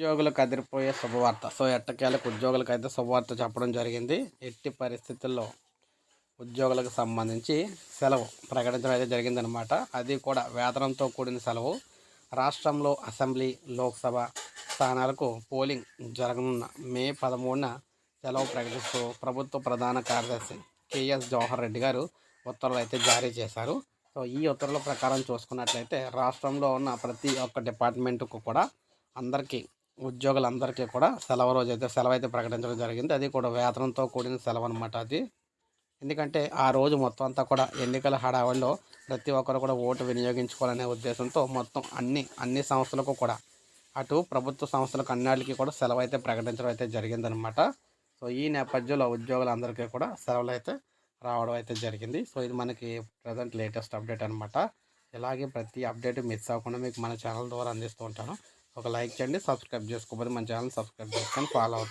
ఉద్యోగులకు అదిరిపోయే శుభవార్త. సో ఎట్టకేలకు ఉద్యోగులకు అయితే శుభవార్త చెప్పడం జరిగింది. ఎట్టి పరిస్థితుల్లో ఉద్యోగులకు సంబంధించి సెలవు ప్రకటించడం అయితే జరిగిందనమాట అది కూడా వేతనంతో కూడిన సెలవు. రాష్ట్రంలో అసెంబ్లీ లోక్సభ స్థానాలకు పోలింగ్ జరగనున్న మే పదమూడున సెలవు ప్రకటిస్తూ ప్రభుత్వ ప్రధాన కార్యదర్శి కేఎస్ జవహర్ రెడ్డి గారు ఉత్తర్వులు అయితే జారీ చేశారు. సో ఈ ఉత్తర్వుల ప్రకారం చూసుకున్నట్లయితే రాష్ట్రంలో ఉన్న ప్రతి ఒక్క డిపార్ట్మెంట్కు కూడా అందరికీ ఉద్యోగులందరికీ కూడా సెలవు రోజు అయితే సెలవు అయితే ప్రకటించడం జరిగింది. అది కూడా వేతనంతో కూడిన సెలవు అనమాట అది. ఎందుకంటే ఆ రోజు మొత్తం అంతా కూడా ఎన్నికల హడావుల్లో ప్రతి ఒక్కరు కూడా ఓటు వినియోగించుకోవాలనే ఉద్దేశంతో మొత్తం అన్ని అన్ని సంస్థలకు కూడా అటు ప్రభుత్వ సంస్థలకు అన్నిటికీ కూడా సెలవు అయితే ప్రకటించడం అయితే జరిగిందనమాట సో ఈ నేపథ్యంలో ఉద్యోగులందరికీ కూడా సెలవులు అయితే రావడం అయితే జరిగింది. సో ఇది మనకి ప్రజెంట్ లేటెస్ట్ అప్డేట్ అనమాట ఇలాగే ప్రతి అప్డేట్ మిస్ అవ్వకుండా మీకు మన ఛానల్ ద్వారా అందిస్తూ ఉంటాను. ఒక లైక్ చేయండి సబ్స్క్రైబ్ చేసుకోకపోతే మన ఛానల్ సబ్స్క్రైబ్ చేసుకొని ఫాలో అవుతుంది